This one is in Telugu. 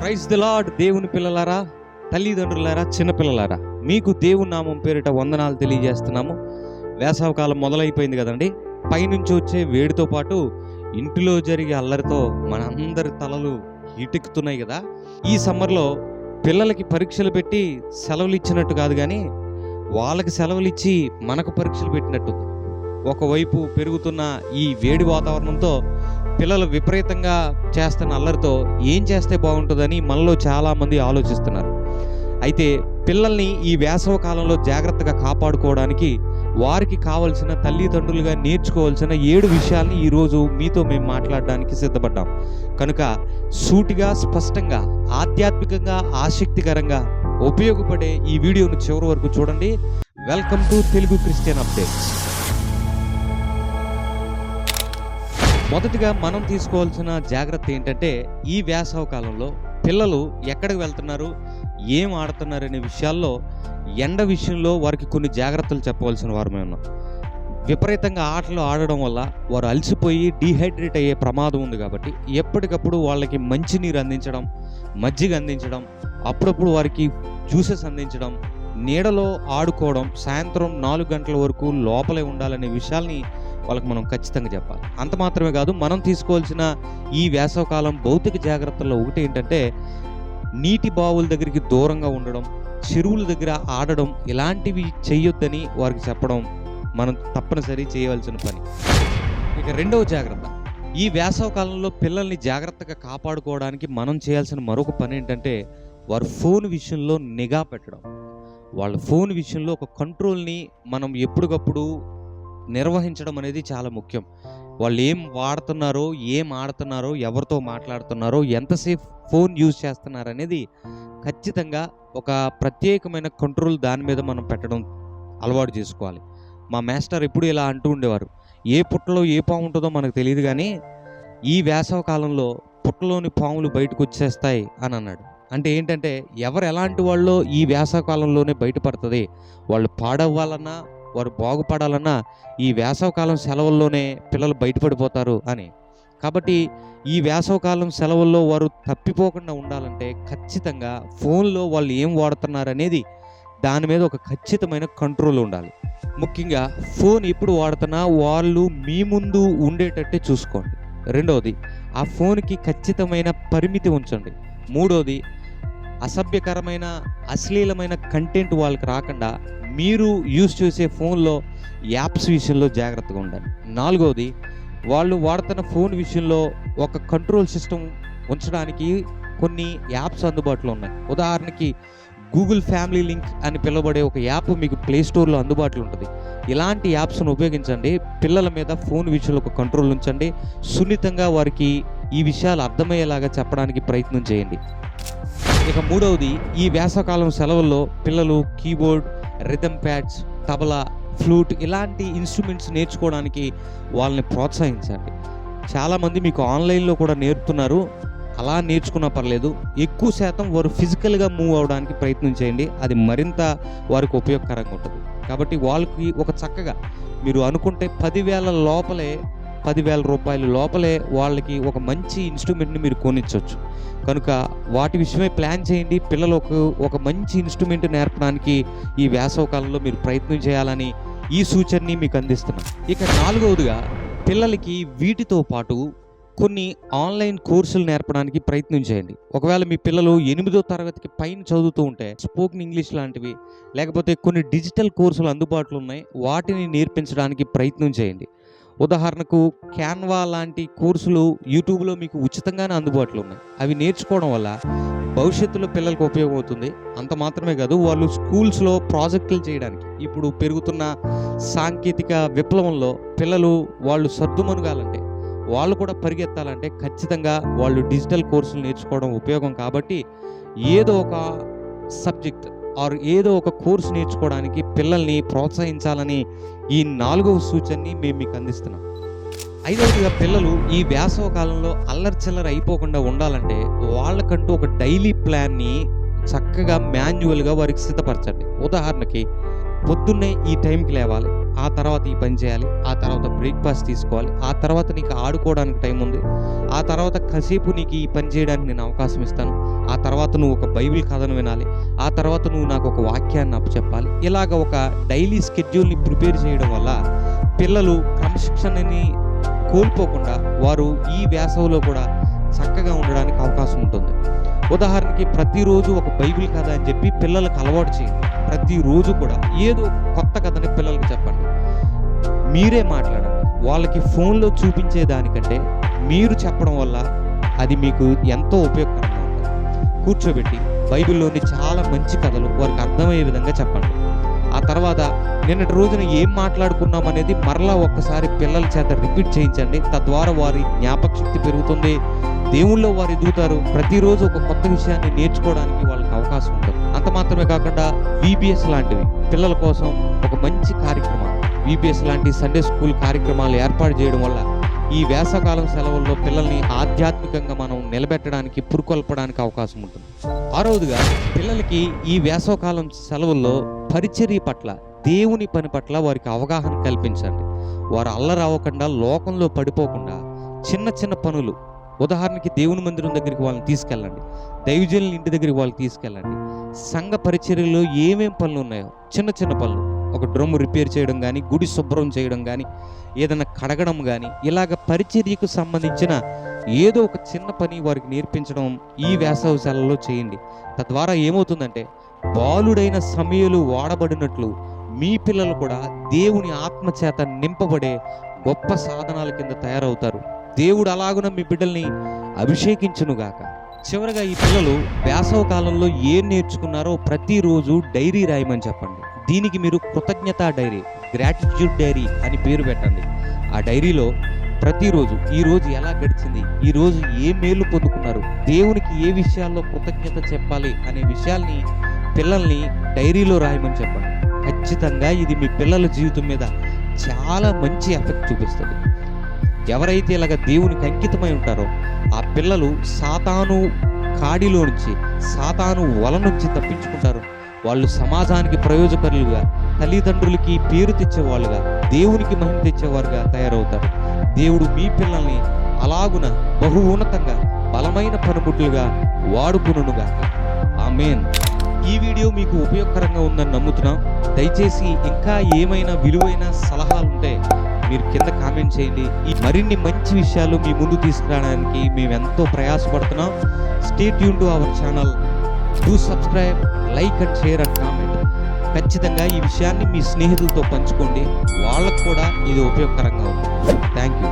ప్రైజ్ ది లార్డ్ దేవుని పిల్లలారా తల్లిదండ్రులారా చిన్నపిల్లలారా. మీకు దేవుని నామం పేరిట వందనాలు తెలియజేస్తున్నాము. వేసవకాలం మొదలైపోయింది కదండి. పైనుంచి వచ్చే వేడితో పాటు ఇంటిలో జరిగే అల్లరితో మనందరి తలలు ఇటుకుతున్నాయి కదా. ఈ సమ్మర్లో పిల్లలకి పరీక్షలు పెట్టి సెలవులు ఇచ్చినట్టు కాదు కానీ వాళ్ళకి సెలవులు ఇచ్చి మనకు పరీక్షలు పెట్టినట్టు. ఒకవైపు పెరుగుతున్న ఈ వేడి వాతావరణంతో పిల్లలు విపరీతంగా చేస్తున్న అల్లరితో ఏం చేస్తే బాగుంటుందని మనలో చాలామంది ఆలోచిస్తున్నారు. అయితే పిల్లల్ని ఈ వేసవ కాలంలో జాగ్రత్తగా కాపాడుకోవడానికి వారికి కావలసిన తల్లిదండ్రులుగా నేర్చుకోవాల్సిన ఏడు విషయాల్ని ఈరోజు మీతో మేము మాట్లాడడానికి సిద్ధపడ్డాం. కనుక సూటిగా స్పష్టంగా ఆధ్యాత్మికంగా ఆసక్తికరంగా ఉపయోగపడే ఈ వీడియోను చివరి వరకు చూడండి. Welcome to Telugu Christian updates. మొదటిగా మనం తీసుకోవాల్సిన జాగ్రత్త ఏంటంటే ఈ వేసవ కాలంలో పిల్లలు ఎక్కడికి వెళ్తున్నారు ఏం ఆడుతున్నారు అనే విషయాల్లో ఎండ విషయంలో వారికి కొన్ని జాగ్రత్తలు చెప్పవలసిన వారు మేము ఉన్నాం. విపరీతంగా ఆటలు ఆడడం వల్ల వారు అలసిపోయి డీహైడ్రేట్ అయ్యే ప్రమాదం ఉంది కాబట్టి ఎప్పటికప్పుడు వాళ్ళకి మంచినీరు అందించడం మజ్జిగ అందించడం అప్పుడప్పుడు వారికి జ్యూసెస్ అందించడం నీడలో ఆడుకోవడం సాయంత్రం నాలుగు గంటల వరకు లోపలే ఉండాలనే విషయాల్ని వాళ్ళకి మనం ఖచ్చితంగా చెప్పాలి. అంత మాత్రమే కాదు మనం తీసుకోవాల్సిన ఈ వేసవకాలం భౌతిక జాగ్రత్తల్లో ఒకటి ఏంటంటే నీటి బావుల దగ్గరికి దూరంగా ఉండడం చెరువుల దగ్గర ఆడడం ఇలాంటివి చేయొద్దని వారికి చెప్పడం మనం తప్పనిసరి చేయవలసిన పని. ఇక రెండవ జాగ్రత్త. ఈ వేసవకాలంలో పిల్లల్ని జాగ్రత్తగా కాపాడుకోవడానికి మనం చేయాల్సిన మరొక పని ఏంటంటే వారు ఫోన్ విషయంలో నిఘా పెట్టడం. వాళ్ళ ఫోన్ విషయంలో ఒక కంట్రోల్ని మనం ఎప్పటికప్పుడు నిర్వహించడం అనేది చాలా ముఖ్యం. వాళ్ళు ఏం వాడుతున్నారో ఏం ఆడుతున్నారో ఎవరితో మాట్లాడుతున్నారో ఎంతసేపు ఫోన్ యూజ్ చేస్తున్నారు అనేది ఖచ్చితంగా ఒక ప్రత్యేకమైన కంట్రోల్ దాని మీద మనం పెట్టడం అలవాటు చేసుకోవాలి. మా మాస్టర్ ఎప్పుడు ఇలా అంటూ ఉండేవారు. ఏ పుట్టలో ఏ పాము ఉంటుందో మనకు తెలియదు కానీ ఈ వేసవ కాలంలో పుట్టలోని పాములు బయటకు వచ్చేస్తాయి అని అన్నాడు. అంటే ఏంటంటే ఎవరు ఎలాంటి వాళ్ళు ఈ వేసవ కాలంలోనే బయటపడుతుంది. వాళ్ళు పాడవ్వాలన్నా వారు బాగుపడాలన్నా ఈ వేసవకాలం సెలవుల్లోనే పిల్లలు బయటపడిపోతారు అని. కాబట్టి ఈ వేసవకాలం సెలవుల్లో వారు తప్పిపోకుండా ఉండాలంటే ఖచ్చితంగా ఫోన్లో వాళ్ళు ఏం వాడుతున్నారు అనేది దాని మీద ఒక ఖచ్చితమైన కంట్రోల్ ఉండాలి. ముఖ్యంగా ఫోన్ ఎప్పుడు వాడుతున్నా వాళ్ళు మీ ముందు ఉండేటట్టే చూసుకోండి. రెండవది ఆ ఫోన్కి ఖచ్చితమైన పరిమితి ఉంచండి. మూడోది అసభ్యకరమైన అశ్లీలమైన కంటెంట్ వాళ్ళకి రాకుండా మీరు యూస్ చేసే ఫోన్లో యాప్స్ విషయంలో జాగ్రత్తగా ఉండాలి. నాలుగవది వాళ్ళు వాడుతున్న ఫోన్ విషయంలో ఒక కంట్రోల్ సిస్టమ్ ఉంచడానికి కొన్ని యాప్స్ అందుబాటులో ఉన్నాయి. ఉదాహరణకి గూగుల్ ఫ్యామిలీ లింక్ అని పిలువబడే ఒక యాప్ మీకు ప్లే స్టోర్లో అందుబాటులో ఉంటుంది. ఇలాంటి యాప్స్ను ఉపయోగించండి. పిల్లల మీద ఫోన్ విషయంలో ఒక కంట్రోల్ ఉంచండి. సున్నితంగా వారికి ఈ విషయాలు అర్థమయ్యేలాగా చెప్పడానికి ప్రయత్నం చేయండి. ఇక మూడవది ఈ వేసవకాలం సెలవుల్లో పిల్లలు keyboard rhythm pads tabla flute ఇలాంటి ఇన్స్ట్రుమెంట్స్ నేర్చుకోవడానికి వాళ్ళని ప్రోత్సహించండి. చాలామంది మీకు ఆన్లైన్లో కూడా నేర్పుతున్నారు. అలా నేర్చుకున్నా పర్లేదు. ఎక్కువ శాతం వారు ఫిజికల్గా మూవ్ అవడానికి ప్రయత్నం చేయండి. అది మరింత వారికి ఉపయోగకరంగా ఉంటుంది. కాబట్టి వాళ్ళకి ఒక చక్కగా మీరు అనుకుంటే పదివేల లోపలే పదివేల రూపాయల లోపలే వాళ్ళకి ఒక మంచి ఇన్స్ట్రుమెంట్ని మీరు కొనిచ్చవచ్చు కనుక వాటి విషయమై ప్లాన్ చేయండి. పిల్లలకు ఒక మంచి ఇన్స్ట్రుమెంట్ నేర్పడానికి ఈ వేసవ కాలంలో మీరు ప్రయత్నం చేయాలని ఈ సూచనని మీకు అందిస్తున్నాం. ఇక నాలుగవదిగా పిల్లలకి వీటితో పాటు కొన్ని ఆన్లైన్ కోర్సులు నేర్పడానికి ప్రయత్నం చేయండి. ఒకవేళ మీ పిల్లలు ఎనిమిదో తరగతికి పైన చదువుతూ ఉంటే స్పోకెన్ ఇంగ్లీష్ లాంటివి లేకపోతే కొన్ని డిజిటల్ కోర్సులు అందుబాటులో ఉన్నాయి వాటిని నేర్పించడానికి ప్రయత్నం చేయండి. ఉదాహరణకు క్యాన్వా లాంటి కోర్సులు యూట్యూబ్లో మీకు ఉచితంగానే అందుబాటులో ఉన్నాయి. అవి నేర్చుకోవడం వల్ల భవిష్యత్తులో పిల్లలకు ఉపయోగం అవుతుంది. అంత మాత్రమే కాదు వాళ్ళు స్కూల్స్లో ప్రాజెక్టులు చేయడానికి ఇప్పుడు పెరుగుతున్న సాంకేతిక విప్లవంలో పిల్లలు వాళ్ళు సర్దుమనుగాలంటే వాళ్ళు కూడా పరిగెత్తాలంటే ఖచ్చితంగా వాళ్ళు డిజిటల్ కోర్సులు నేర్చుకోవడం ఉపయోగం కాబట్టి ఏదో ఒక సబ్జెక్ట్ ఆర్ ఏదో ఒక కోర్స్ నేర్చుకోవడానికి పిల్లల్ని ప్రోత్సహించాలని ఈ నాలుగవ సూచనని మేము మీకు అందిస్తున్నాం. ఐదవదిగా పిల్లలు ఈ వేసవ కాలంలో అల్లరి చిల్లర అయిపోకుండా ఉండాలంటే వాళ్ళకంటూ ఒక డైలీ ప్లాన్ని చక్కగా మాన్యువల్గా వారికి సిద్ధపరచండి. ఉదాహరణకి పొద్దున్నే ఈ టైంకి లేవాలి ఆ తర్వాత ఈ పని చేయాలి ఆ తర్వాత బ్రేక్ఫాస్ట్ తీసుకోవాలి ఆ తర్వాత నీకు ఆడుకోవడానికి టైం ఉంది ఆ తర్వాత కాసేపు నీకు ఈ పని చేయడానికి నేను అవకాశం ఇస్తాను ఆ తర్వాత నువ్వు ఒక బైబిల్ కథను వినాలి ఆ తర్వాత నువ్వు నాకు ఒక వాక్యాన్ని అప్పచెప్పాలి ఇలాగ ఒక డైలీ స్కెడ్యూల్ని ప్రిపేర్ చేయడం వల్ల పిల్లలు క్రమశిక్షణని కోల్పోకుండా వారు ఈ వేసవిలో కూడా చక్కగా ఉండడానికి అవకాశం ఉంటుంది. ఉదాహరణకి ప్రతిరోజు ఒక బైబిల్ కథ అని చెప్పి పిల్లలకు అలవాటు చేయండి. ప్రతిరోజు కూడా ఏదో కొత్త కథని పిల్లలకి చెప్పండి. మీరే మాట్లాడండి. వాళ్ళకి ఫోన్లో చూపించే దానికంటే మీరు చెప్పడం వల్ల అది మీకు ఎంతో ఉపయోగకరంగా ఉంటుంది. కూర్చోబెట్టి బైబిల్లోని చాలా మంచి కథలు వారికి అర్థమయ్యే విధంగా చెప్పండి. ఆ తర్వాత నిన్నటి రోజున ఏం మాట్లాడుకున్నాం అనేది మరలా ఒక్కసారి పిల్లల చేత రిపీట్ చేయించండి. తద్వారా వారి జ్ఞాపక శక్తి పెరుగుతుంది. దేవుళ్ళో వారు ఎదుగుతారు. ప్రతిరోజు ఒక కొత్త విషయాన్ని నేర్చుకోవడానికి వాళ్ళకి అవకాశం ఉంటుంది. అంత మాత్రమే కాకుండా విబిఎస్ లాంటివి. పిల్లల కోసం ఒక మంచి కార్యక్రమాలు. విబిఎస్ లాంటి సండే స్కూల్ కార్యక్రమాలు ఏర్పాటు చేయడం వల్ల ఈ వేసవకాలం సెలవుల్లో పిల్లల్ని ఆధ్యాత్మికంగా మనం నిలబెట్టడానికి పురుకొల్పడానికి అవకాశం ఉంటుంది. ఆరవదిగా పిల్లలకి ఈ వేసవకాలం సెలవుల్లో పరిచర్య పట్ల దేవుని పని పట్ల వారికి అవగాహన కల్పించండి. వారు అల్లరవ్వకుండా లోకంలో పడిపోకుండా చిన్న చిన్న పనులు ఉదాహరణకి దేవుని మందిరం దగ్గరికి వాళ్ళని తీసుకెళ్ళండి. దైవజనుల ఇంటి దగ్గరికి వాళ్ళు తీసుకెళ్ళండి. సంఘ పరిచర్యలో ఏమేం పనులు ఉన్నాయో చిన్న చిన్న పనులు. ఒక డ్రమ్ రిపేర్ చేయడం కానీ గుడి శుభ్రం చేయడం కానీ ఏదైనా కడగడం కానీ ఇలాగ పరిచర్యకు సంబంధించిన ఏదో ఒక చిన్న పని వారికి నేర్పించడం ఈ వేసవశాలలో చేయండి. తద్వారా ఏమవుతుందంటే బాలుడైన సమయలు వాడబడినట్లు మీ పిల్లలు కూడా దేవుని ఆత్మ చేత నింపబడే గొప్ప సాధనాల కింద తయారవుతారు. దేవుడు అలాగున మీ బిడ్డల్ని అభిషేకించునుగాక. చివరగా ఈ పిల్లలు వేసవ కాలంలో ఏం నేర్చుకున్నారో ప్రతిరోజు డైరీ రాయమని చెప్పండి. దీనికి మీరు కృతజ్ఞతా డైరీ గ్రాటిట్యూడ్ డైరీ అని పేరు పెట్టండి. ఆ డైరీలో ప్రతిరోజు ఈ రోజు ఎలా గడిచింది ఈ రోజు ఏ మేలు పొందుకున్నారు దేవునికి ఏ విషయాల్లో కృతజ్ఞత చెప్పాలి అనే విషయాల్ని పిల్లల్ని డైరీలో రాయమని చెప్పండి. ఖచ్చితంగా ఇది మీ పిల్లల జీవితం మీద చాలా మంచి ఎఫెక్ట్ చూపిస్తుంది. ఎవరైతే ఇలాగ దేవునికి అంకితమై ఉంటారో ఆ పిల్లలు సాతాను కాడిలో నుంచి సాతాను వల నుంచి తప్పించుకుంటారు. వాళ్ళు సమాజానికి ప్రయోజకరులుగా తల్లిదండ్రులకి పేరు తెచ్చేవాళ్ళుగా దేవునికి మహిమ తెచ్చేవారుగా తయారవుతారు. దేవుడు మీ పిల్లల్ని అలాగున బహు ఉన్నతంగా బలమైన పనిముట్లుగా వాడుకునుగాక ఆమెన్. ఈ వీడియో మీకు ఉపయోగకరంగా ఉందని నమ్ముతున్నాం. దయచేసి ఇంకా ఏమైనా విలువైన సలహాలు ఉంటే మీరు కింద కామెంట్ చేయండి. ఈ మరిన్ని మంచి విషయాలు మీ ముందు తీసుకురావడానికి మేము ఎంతో ప్రయాసపడుతున్నాం. Stay Yoon to our channel do subscribe like and share and comment ఖచ్చితంగా ఈ విషయాన్ని మీ స్నేహితులతో పంచుకోండి. వాళ్ళకు కూడా ఇది ఉపయోగకరంగా ఉంది థ్యాంక్ యూ